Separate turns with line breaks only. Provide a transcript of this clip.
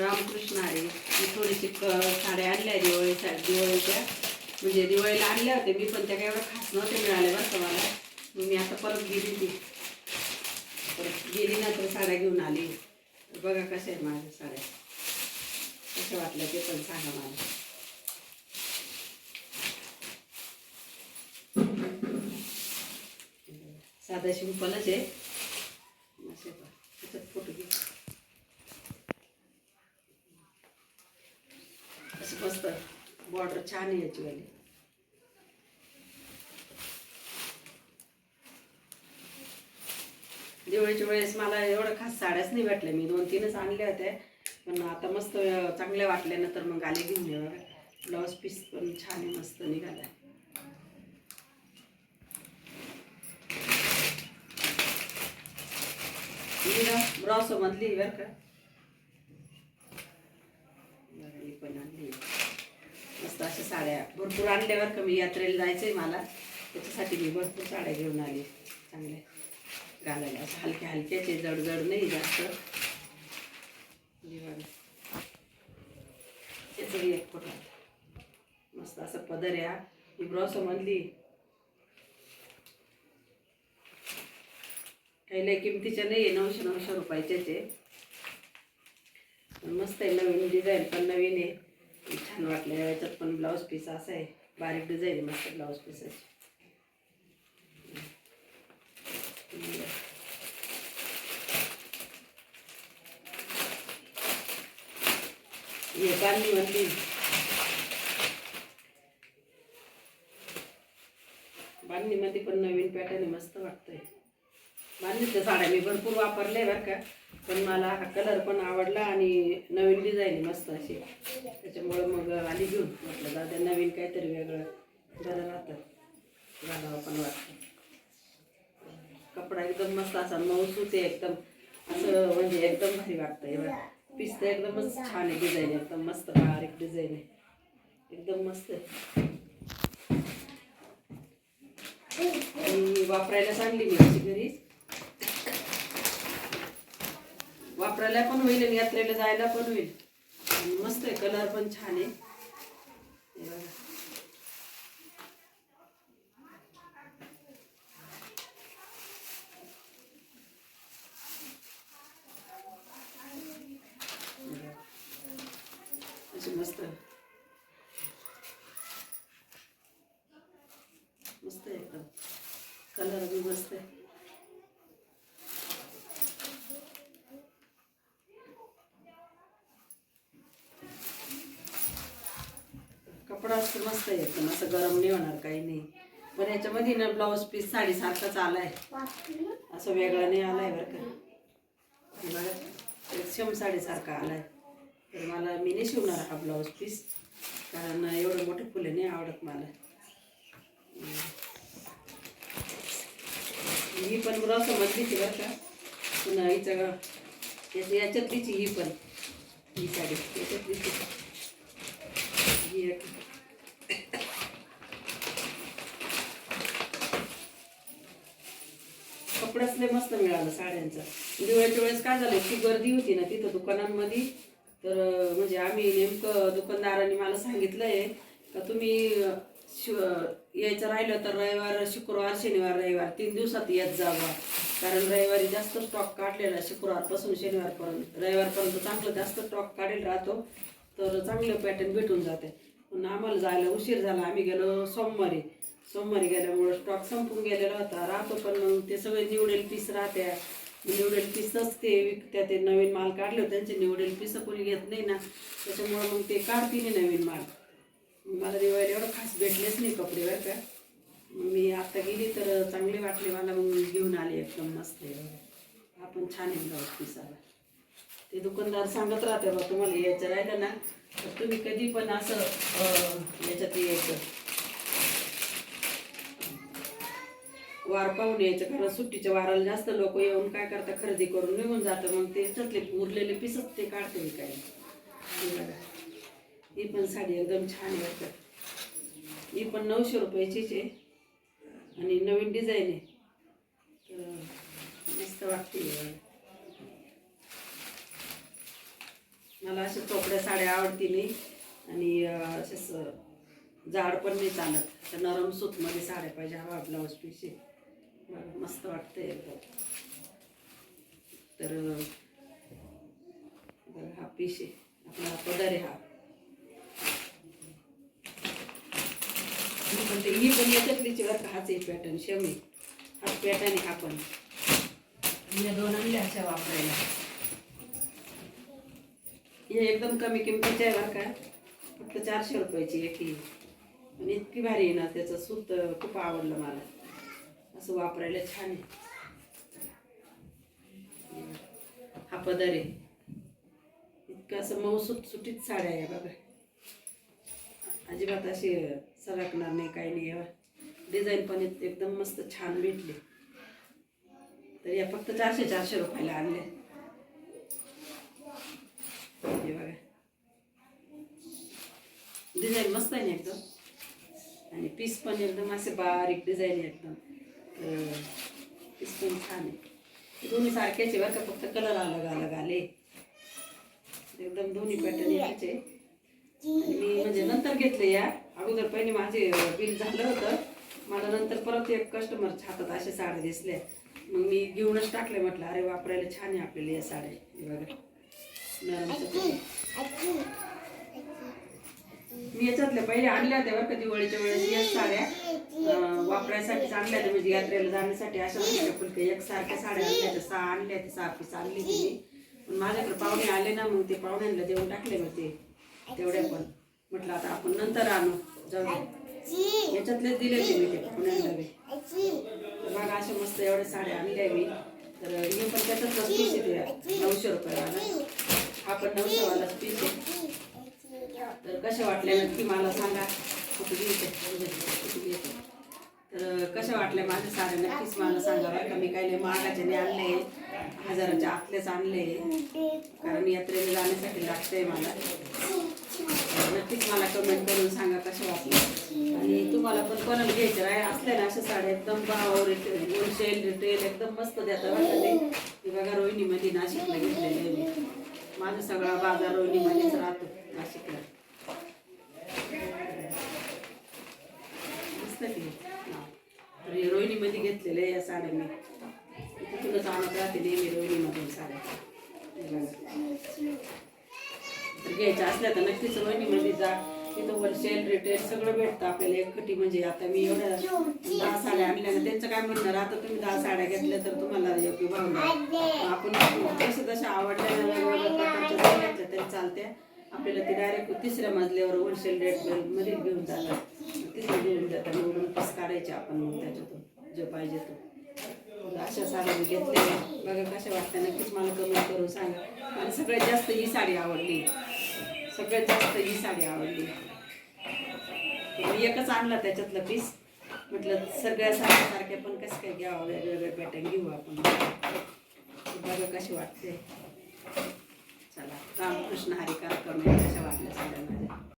रामकृष्ण आहे. मी थोडीशी क साड्या आणल्या दिवाळी सा दिवाळीच्या. म्हणजे दिवाळीला आणल्या होत्या मी पण त्या काही एवढं खास नव्हते मिळाले बरं का मला. मग मी आता परत गेली ती. परत गेली ना तर साड्या घेऊन आली. बघा कशा आहे माझ्या साड्या. कशा वाटल्या ते पण सांगा मला. साधा शिंपलच आहे असे पहा. त्याच्यात फोटो घे असं मस्त बॉर्डर छान याची वाली दिवाळीच्या वेळेस मला एवढं खास साड्याच नाही भेटल्या. मी दोन तीनच आणल्या होत्या. पण आता मस्त चांगल्या वाटल्या. ना तर मग आले घेऊन येणार ब्लाऊज पीस पण छान आहे मस्त निघाला. ब्राउस समजली बरं का बरं, ही पण आणली मस्त अशा साड्या. भरपूर आणल्यावर कमी का मी. यात्रेला जायचंय मला. त्याच्यासाठी मी भरपूर साड्या घेऊन आली. चांगल्या घालायला. असं हलक्या हलक्याचे जड जड नाही जास्त. त्याचं एक फोटो मस्त असं पदर या ही ब्रॉस मधली. काही लय किमतीच्या नाही आहे नऊशे नऊशे रुपयाच्याचे. मस्त आहे नवीन डिझाईन पण नवीन आहे. छान वाटलं याच्यात पण ब्लाऊज पीस असं आहे. बारीक डिझाईन आहे मस्त ब्लाऊज पीसाची ये बांधणी बांधणीमध्ये पण नवीन पॅटर्न आहे मस्त वाटतंय. बांधणीच्या साड्या मी भरपूर वापरले बरं का. पण मला हा कलर पण आवडला आणि नवीन डिझाईन आहे मस्त अशी. त्याच्यामुळं मग आली घेऊन. म्हटलं दादा नवीन काहीतरी वेगळं बरं राहतं. घालावं पण वाटतं. कपडा एकदम मस्त असा मऊसूत आहे एकदम असं म्हणजे एकदम भारी वाटतं हे बघा पीस तर एकदमच छान आहे डिझाईन एकदम मस्त बारीक डिझाईन आहे. एकदम मस्त आहे. आणि वापरायला चांगली मी अशी घरीच. वापरायला पण होईल आणि यात्रेला जायला पण होईल. आणि मस्त आहे कलर पण छान आहे. मस्त मस्त आहे एकदम कलर बी मस्त आहे कपडा असतो मस्त आहे एकदम असं गरम नाही होणार काही नाही. पण याच्यामध्ये ना ब्लाऊज पीस साडीसारखाच आलाय. असं वेगळं नाही आलाय बरं का. हे बघा शेम साडीसारखा आलाय. तर मला मी नाही शिवणार हा ब्लाऊज पीस कारण एवढं मोठे फुलं नाही आवडत मला. ही पण ब्लाऊज ती बरं का. पुन्हा हिचं याच्यात तिची ही पण ही साडी याच्यात तिची ही एक. कपडाच लय मस्त मिळाला साड्यांचा. दिवाळीच्या वेळेस काय झालं इतकी गर्दी होती ना तिथं दुकानांमध्ये. तर म्हणजे आम्ही नेमकं दुकानदारांनी मला सांगितलंय का तुम्ही शिव यायचं राहिलं तर रविवार शुक्रवार शनिवार रविवार तीन दिवसात येत जावा. कारण रविवारी जास्त स्टॉक काढलेला शुक्रवारपासून शनिवारपर्यंत रविवारपर्यंत चांगलं जास्त स्टॉक काढेल राहतो तर चांगलं पॅटर्न भेटून जाते. पण आम्हाला जायला उशीर झाला. आम्ही गेलो सोमवारी. सोमवारी गेल्यामुळं स्टॉक संपून गेलेला होता. राहतो पण मग ते सगळे निवडेल पीस राहत्या निवडेल पीसच ते विकत्या ते नवीन माल काढले होते. त्यांचे निवडेल पीस कोणी घेत नाही ना. त्याच्यामुळं मग ते काढतील नवीन माल. मला दिवाळीला एवढं खास भेटलेच नाही कपडे बरं का. मग मी आता गेली तर चांगले वाटले मला. मग घेऊन आले एकदम मस्त आपण छान येऊन जाऊ पीस आला ते दुकानदार सांगत राहते बा तुम्हाला यायचं राहिलं ना. तर तुम्ही कधी पण असं याच्यात यायचं. वार पाहून यायचं कारण सुट्टीच्या वाराला जास्त लोक येऊन काय करता खरेदी करून निघून जातं मग ते त्याच्यातले उरलेले पिसत ते काढते काय ही पण साडी एकदम छान आहे ही पण नऊशे रुपयाचीच आहे. आणि नवीन डिझाईन आहे. तर मस्त वाटते ही बघा. मला अशा चोपड्या साड्या आवडती नाही. आणि असेच जाड पण नाही चालत. अशा नरम सूतमध्ये साड्या पाहिजे हवा ब्लाऊज पिशी मला मस्त वाटतंय एकदम तर हा पीस आहे आपला पदर आहे हा. म्हणते पण ते ही पण याच्यातलीच बरं का हाच आहे पॅटर्न शेवणी हाच पॅटर्न आहे हा पण या दोन आणल्या अशा वापरायला. हे एकदम कमी किमतीचे आहे बरं का. फक्त चारशे रुपयाची एक ही. आणि इतकी भारी आहे ना त्याचं सूत खूप आवडलं मला. असं वापरायला छान आहे. हा पदर आहे. इतकं असं मऊ सुट सुटीत साड्या आहे बघा. अजिबात अशी सरकणार नाही काही नाही. डिझाईन पण एकदम मस्त छान भेटली. तर या फक्त चारशे चारशे रुपयाला आणले हे बघा डिझाईन मस्त आहे ना एकदम. आणि पीस पण एकदम असे बारीक डिझाईन आहे एकदम पीस पण छान आहे. दोन्ही सारखेच आहे बरं का फक्त कलर अलग अलग आले. एकदम दोन्ही पॅटर्न याचे मी म्हणजे नंतर घेतले या. अगोदर पहिले माझे बिल झालं होतं. मला नंतर परत एक कस्टमरच्या हातात अशा साड्या दिसल्या. मग मी घेऊनच टाकले म्हटलं अरे वापरायला छान आहे आपल्याला या साड्या. बघा. मी याच्यातल्या पहिले आणल्या होत्या बरं का दिवाळीच्या वेळेस या साड्या. वापरायसाठी वापरायसाठीच आणल्या होत्या म्हणजे यात्रेला जाण्यासाठी अशा हलक्या फुलक्या एक सारख्या साड्या आणल्या होत्या सहा आणल्या होत्या सहा पीस आणली होती पण माझ्याकडे पाहुणे आले ना मग ते पाहुण्यांना देऊन टाकले मग ते तेवढ्या पण. म्हटलं आता आपण नंतर आणू जाऊ याच्यातलेच दिले होते मी ते पाहुण्यांना बी. बघा अशा मस्त एवढ्या साड्या आणल्या मी. तर हे पण त्याच्यात पीस येते नऊशे रुपयाला हा पण नऊशेवालाच पीस आहे. तर कशा वाटल्या नक्की मला सांगा. कुठे घ्यायचे म्हणजे कुठे घ्यायचे तर कशा वाटल्या माझ्या साऱ्या नक्कीच मला सांगा बरं का. मी काही लय महागाचे नाही आणले. हजाराच्या आतलेच आणले. कारण यात्रेला जाण्यासाठी लागतंय मला. नक्कीच मला कमेंट करून सांगा कशा वाटल्या. आणि तुम्हाला पण कोणाला घ्यायचं आहे असल्या ना अशा साड्या एकदम भाव होलसेल रिटेल एकदम मस्त देतात वाटत ते. बघा रोहिणीमध्ये नाशिकला घेतलेले आहे मी. माझा सगळा बाजार रोहिणीमध्येच राहतो नाशिकला. तर हे रोहिणीमध्ये घेतलेले या साड्या मी. तुला आणत राहते नेहमी रोहिणीमधून साड्या. तर घ्यायच्या असल्या तर नक्कीच रोहिणीमध्ये जा. तिथं होलसेल रिटेल सगळं भेटतं आपल्याला. एक खटी म्हणजे आता मी एवढ्या दहा साड्या आणल्या ना त्यांचं काय म्हणणार आता तुम्ही दहा साड्या घेतल्या तर तुम्हाला योग्य भाव आपण जसं तशा आवडल्या तरी चालत्या. आपल्याला ते डायरेक्ट तिसऱ्या मजल्यावर होलसेल रेटमध्ये घेऊन जातात तिथे घेऊन जातात निवडून पीस काढायचे आपण मग त्याच्यातून जो पाहिजे तो. अशा साड्या मी घेतल्या. बघा कशा वाटतं नक्कीच मला कमेंट करून सांगा. मला सगळ्यात जास्त ही साडी आवडली. सगळ्यात जास्त ही साडी आवडली. मी एकच आणला त्याच्यातलं पीस म्हटलं सगळ्या साड्यासारख्या पण कसं काय घ्यावं? वेगवेगळे पॅटर्न घेऊ आपण. बघा कशी वाटते. चला. रामकृष्ण कृष्ण करा कमेंट कसं वाटल्या सगळ्यांना माझ्या